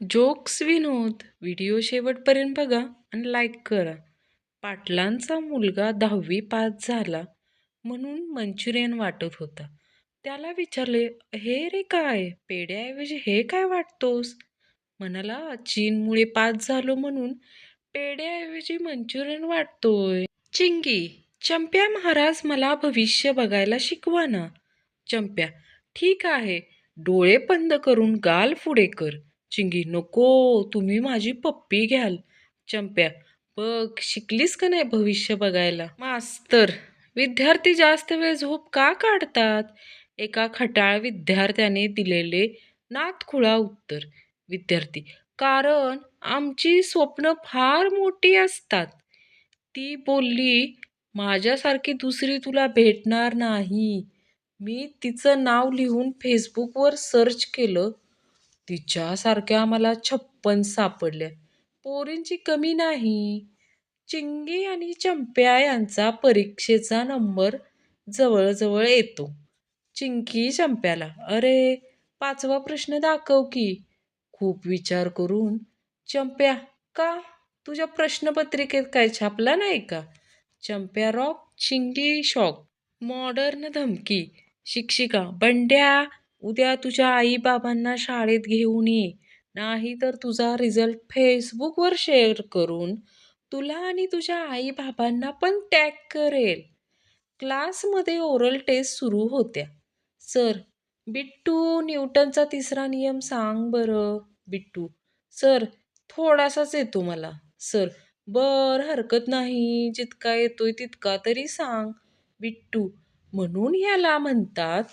Jokes विनोद video शेवटपर्यंत बघा आणि लाईक करा. पाटलांचा मुलगा दहावी पास झाला म्हणून मंचुरियन वाटत होता. त्याला विचारले हे रे काय? पेढ्याऐवजी हे काय वाटतोस? म्हणाला चीनमुळे पास झालो म्हणून पेढ्याऐवजी मंचुरियन वाटतोय. चिंगी चंप्या महाराज मला भविष्य बघायला शिकवा ना. चंप्या ठीक आहे. डोळे बंद करून गाल पुढे कर. चिंगी नको तुम्ही माझी पप्पी घ्याल चंप्या. बघ शिकलीस का नाही भविष्य बघायला? मास्तर विद्यार्थी जास्त वेळ झोप का काढतात? एका खटाळ विद्यार्थ्याने दिलेले नातखुळा उत्तर. विद्यार्थी कारण आमची स्वप्न फार मोठी असतात. ती बोलली माझ्यासारखी दुसरी तुला भेटणार नाही. मी तिचं नाव लिहून फेसबुकवर सर्च केलं. तिच्यासारख्या मला छप्पन सापडल्या. पोरींची कमी नाही. चिंगी आणि चंप्या यांचा परीक्षेचा नंबर जवळजवळ येतो. चिंकी चंप्याला अरे पाचवा प्रश्न दाखव की. खूप विचार करून चंप्या का? तुझ्या प्रश्नपत्रिकेत काय छापला नाही का? Champya rock Chingi shock modern धमकी शिक्षिका बंड्या उद्या तुझ्या आईबाबांना शाळेत घेऊन ये. नाही तर तुझा रिझल्ट फेसबुकवर शेअर करून तुला आणि तुझ्या आईबाबांना पण टॅग करेल. क्लासमध्ये ओरल टेस्ट सुरू होत्या. सर बिट्टू न्यूटनचा तिसरा नियम सांग बरं बिट्टू. सर थोडासाच येतो मला. सर बर हरकत नाही. जितका येतोय तितका तरी सांग. बिट्टू म्हणून ह्याला म्हणतात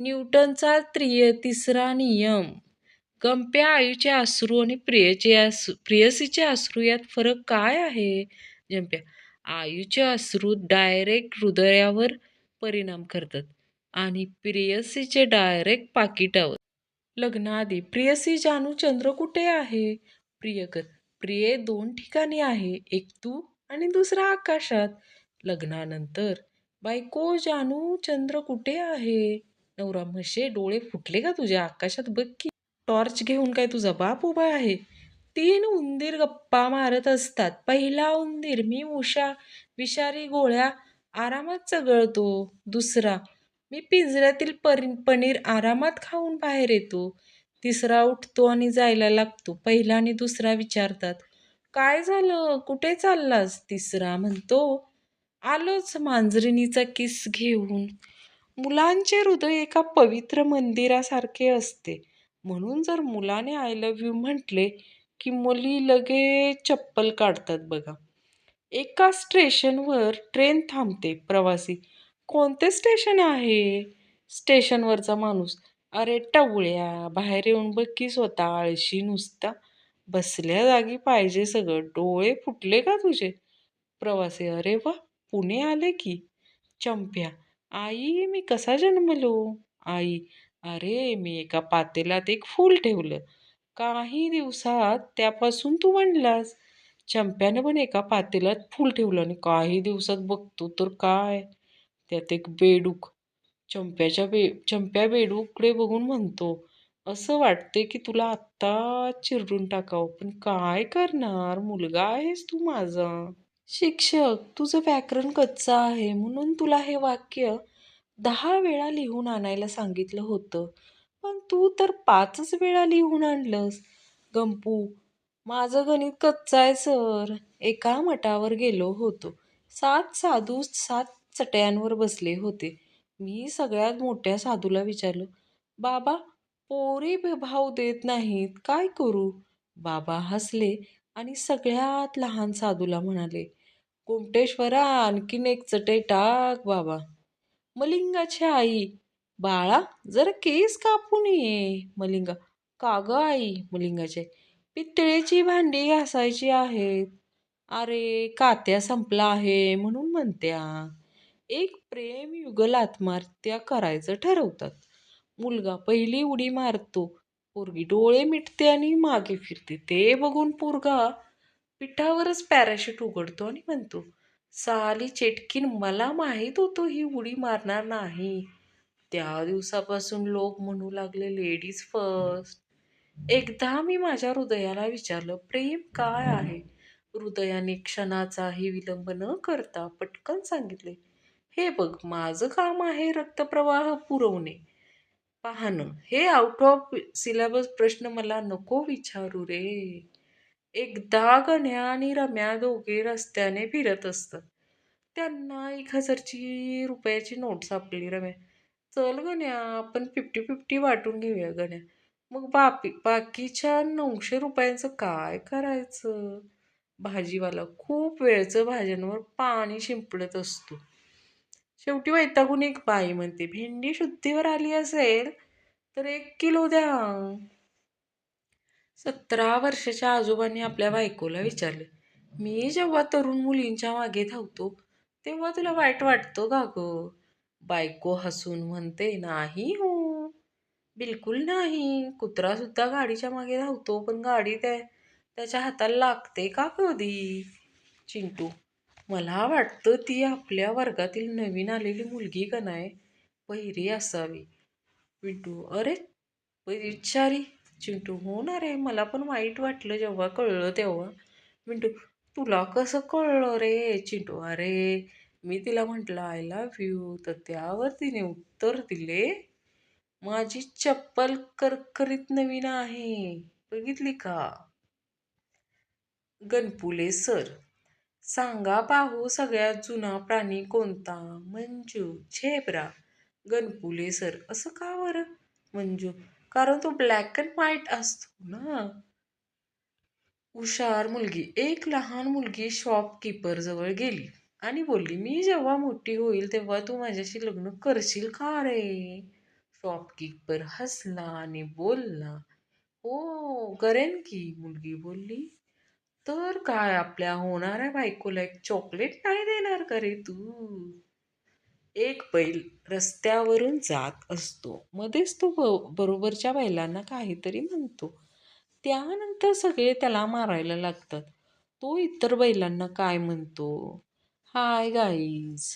न्यूटनचा त्रिय तिसरा नियम. गंप्या आईचे अश्रू आणि प्रियचे अश्रू प्रियसीचे अश्रू यात फरक काय आहे? जंप्या आईचे अश्रू डायरेक्ट हृदयावर परिणाम करतात आणि प्रियसीचे डायरेक्ट पाकिटावर. लग्नाआधी प्रियसी जानू चंद्र कुठे आहे? प्रियकर प्रिये दोन ठिकाणी आहे एक तू आणि दुसरा आकाशात. लग्नानंतर बायको जानू चंद्र कुठे आहे? नवरा म्हशे डोळे फुटले का तुझ्या आकाशात? बघ की. टॉर्च घेऊन काय तुझा बाप उभा आहे? तीन उंदीर गप्पा मारत असतात. पहिला उंदीर मी उषा. विषारी गोळ्या आरामात चगळतो. दुसरा मी पिंजऱ्यातील पनीर आरामात खाऊन बाहेर येतो. तिसरा उठतो आणि जायला लागतो. पहिला आणि दुसरा विचारतात काय झालं? कुठे चाललास? तिसरा म्हणतो आलोच मांजरिणीचा किस घेऊन. मुलांचे हृदय एका पवित्र मंदिरासारखे असते. म्हणून जर मुलाने आय लव्ह यू म्हटले की मुली लगे चप्पल काढतात बघा. एका स्टेशनवर ट्रेन थांबते प्रवासी. कोणते स्टेशन आहे? स्टेशनवरचा माणूस. अरे टवळ्या बाहेर येऊन बघ की स्वतः आळशी नुसता. बसल्या जागी पाहिजे सगळं. डोळे फुटले का तुझे? प्रवासी अरे वा पुणे आले की. चंप्या आई मी कसा जन्मलो? आई अरे मी एका पातेल्यात एक फूल ठेवलं. काही दिवसात त्यापासून तू म्हणलास चंप्यानं पण एका पातेल्यात फूल ठेवलं आणि काही दिवसात बघतो तर काय? त्यात एक बेडूक. चंप्याच्या बे चंप्या बेडूकडे बघून म्हणतो असं वाटते की तुला आत्ता चिरडून टाकावं पण काय करणार? मुलगा आहेस तू माझा. शिक्षक तुझं व्याकरण कच्चं आहे म्हणून तुला हे वाक्य दहा वेळा लिहून आणायला सांगितलं होतं. पण तू तर पाचच वेळा लिहून आणलंस. गंपू माझं गणित कच्चं आहे सर. एका मठावर गेलो होतो. सात साधू सात चटयांवर बसले होते. मी सगळ्यात मोठ्या साधूला विचारलं बाबा पोरी भाव देत नाहीत काय करू? बाबा हसले आणि सगळ्यात लहान साधूला म्हणाले कोमटेश्वरा आणखीन एक चटई टाक बाबा. मलिंगाची आई बाळा जरा केस कापून ये. मलिंगा का ग आई मलिंगाचे? पितळेची भांडी घासायची आहेत. अरे कात्या संपला आहे म्हणून म्हणत्या. एक प्रेम युगल आत्महत्या करायचं ठरवतात. मुलगा पहिली उडी मारतो. पोरगी डोळे मिटते आणि मागे फिरते. ते बघून पोरगा पिठावरच पॅराशूट उघडतो आणि म्हणतो साली चेटकीन मला माहीत होतो ही उडी मारणार नाही. त्या दिवसापासून लोक म्हणू लागले लेडीज फर्स्ट एकदा मी माझ्या हृदयाला विचारलं प्रेम काय आहे? हृदयाने क्षणाचाही विलंब न करता पटकन सांगितले हे बघ माझं काम आहे रक्तप्रवाह पुरवणे. पाहणं हे आउट ऑफ सिलेबस प्रश्न मला नको विचारू रे. एकदा गण्या आणि रम्या दोघे रस्त्याने फिरत असतात त्यांना एक हजारची रुपयाची नोट सापडली रम्या. चल गण्या आपण फिफ्टी फिफ्टी वाटून घेऊया गण्या. मग बापी बाकीच्या नऊशे रुपयांचं काय करायचं? भाजीवाला खूप वेळचं भाज्यांवर पाणी शिंपडत असतो. शेवटी वैतागून एक बाई म्हणते भेंडी शुद्धीवर आली असेल तर एक किलो द्या. सतरा वर्षाच्या आजोबांनी आपल्या बायकोला विचारले मी जेव्हा तरुण मुलींच्या मागे धावतो तेव्हा तुला वाईट वाटतं का गं? बायको हसून म्हणते नाही हो बिलकुल नाही. कुत्रा सुद्धा गाडीच्या मागे धावतो पण गाडी त्या त्याच्या हाताला लागते का कधी? चिंटू मला वाटतं ती आपल्या वर्गातील नवीन आलेली मुलगी का नाही? पहिरी असावी. पिंटू अरे विचारी. चिंटू हो ना रे मला पण वाईट वाटलं जेव्हा कळलं तेव्हा. मिंटू तुला कसं कळलं रे? चिंटू अरे मी तिला म्हटलं आय लव्ह यू तर त्यावर तिने उत्तर दिले माझी चप्पल करकरीत नवीन आहे. बघितली का? गणपुले सर सांगा पाहू सगळ्यात जुना प्राणी कोणता? मंजू झेब्रा. गणपुले सर असं का बरं? मंजू कारण तो ब्लॅक अँड व्हाईट असतो ना. हुशार मुलगी एक लहान मुलगी शॉपकीपर जवळ गेली आणि बोलली मी जेव्हा मोठी होईल तेव्हा तू माझ्याशी लग्न करशील का रे? शॉपकीपर हसला आणि बोलला हो करेन की मुलगी बोलली. तर काय आपल्या होणाऱ्या बायकोला एक चॉकलेट नाही देणार का रे तू? एक बैल रस्त्यावरून जात असतो. मध्येच तो ब बरोबरच्या बैलांना काहीतरी म्हणतो. त्यानंतर सगळे त्याला मारायला लागतात. तो इतर बैलांना काय म्हणतो? Hi guys